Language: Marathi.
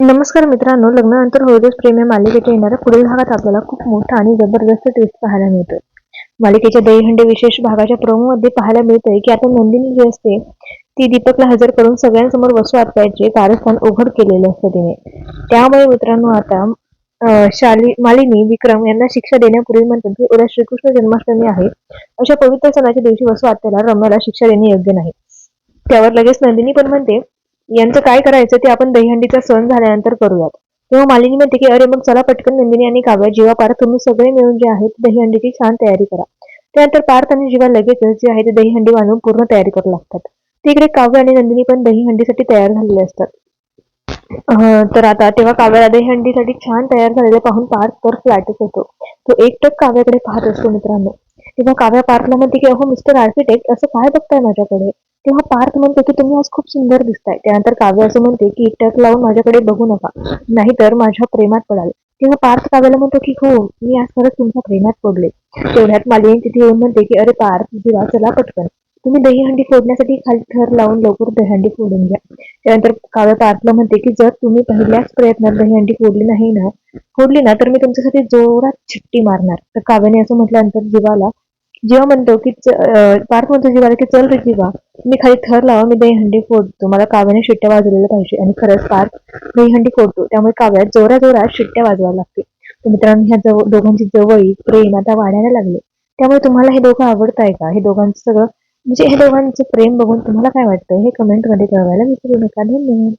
नमस्कार मित्रांनो लग्नानंतर हळदच प्रेम या मालिकेच्या येणाऱ्या पुढील भागात आपल्याला खूप मोठा आणि जबरदस्त ट्विस्ट पाहायला मिळतो मालिकेच्या दहीहंडी विशेष भागाच्या प्रोमोमध्ये पाहायला मिळतंय की आता नंदिनी जी असते ती दीपकला हजर करून सगळ्यांसमोर वसू आत्याचे कारस्थान उघड केलेलं असतं तिने. त्यामुळे मित्रांनो आता शाली मालिनी विक्रम यांना शिक्षा देण्यापूर्वी म्हणतात की उद्या श्रीकृष्ण जन्माष्टमी आहे. अशा पवित्र सणाच्या दिवशी वसू आत्याला रम्याला शिक्षा देणे योग्य नाही. त्यावर लगेच नंदिनी पण म्हणते यांचं काय करायचं ते आपण दहीहंडीचा सण झाल्यानंतर करूयात. तेव्हा मालिनी म्हणते की अरे मग चला पटकन नंदिनी आणि काव्या जीवा पार्थ तुम्ही सगळे मिळून जे आहेत दहीहंडीची छान तयारी करा. त्यानंतर पार्थ आणि जीवा लगेचच जे आहे ते दहीहंडी बांधून पूर्ण तयारी करू लागतात. तिकडे काव्य आणि नंदिनी पण दहीहंडीसाठी तयार झालेले असतात. तर आता तेव्हा काव्याला दहीहंडीसाठी छान तयार झालेले पाहून पार्थ तर फ्लॅटच होतो. तो एकटक काव्याकडे पाहत असतो मित्रांनो. तेव्हा काव्या पार्थला म्हणते की अहो मिस्टर आर्किटेक्ट असं काय बघताय माझ्याकडे? तेव्हा पार्थ म्हणतो की तुम्ही आज खूप सुंदर दिसताय. त्यानंतर काव्य असं म्हणते की टक लावून माझ्याकडे बघू नका. नाहीतर माझ्या प्रेमात पडाल. तेव्हा पार्थ काव्याला म्हणतो की हो मी आज खरंच तुमच्या प्रेमात पडले. तेवढ्यात मालिनी तिथे येऊन म्हणते की अरे पार्थ दिवा चला पटकन. तुम्ही दहीहंडी फोडण्यासाठी खाली थर लावून लवकर दहीहंडी फोडून घ्या. त्यानंतर काव्य पार्थला म्हणते की जर तुम्ही पहिल्याच प्रयत्नात दहीहंडी फोडली नाही ना फोडली ना तर मी तुमच्यासाठी जोरात छिट्टी मारणार. तर काव्याने असं म्हटल्यानंतर जीवाला जीवा म्हणतो की पार्थ म्हणतो जीवाला की चल रे जीवा. मी खाली थर लावा मी दहीहंडी फोडतो. मला काव्याने शिट्ट्या वाजवलेल्या पाहिजे आणि खरंच फार दहीहंडी फोडतो. त्यामुळे काव्यात जोरा जोरात शिट्ट्या वाजवायला लागते तर मित्रांनो ह्या जवळ दोघांची जवळी प्रेम आता वाढायला लागले. त्यामुळे तुम्हाला हे दोघं आवडताय का? हे दोघांचं सगळं म्हणजे हे दोघांचं प्रेम बघून तुम्हाला काय वाटतं हे कमेंटमध्ये कळवायला विसरू नका. धन्यवाद.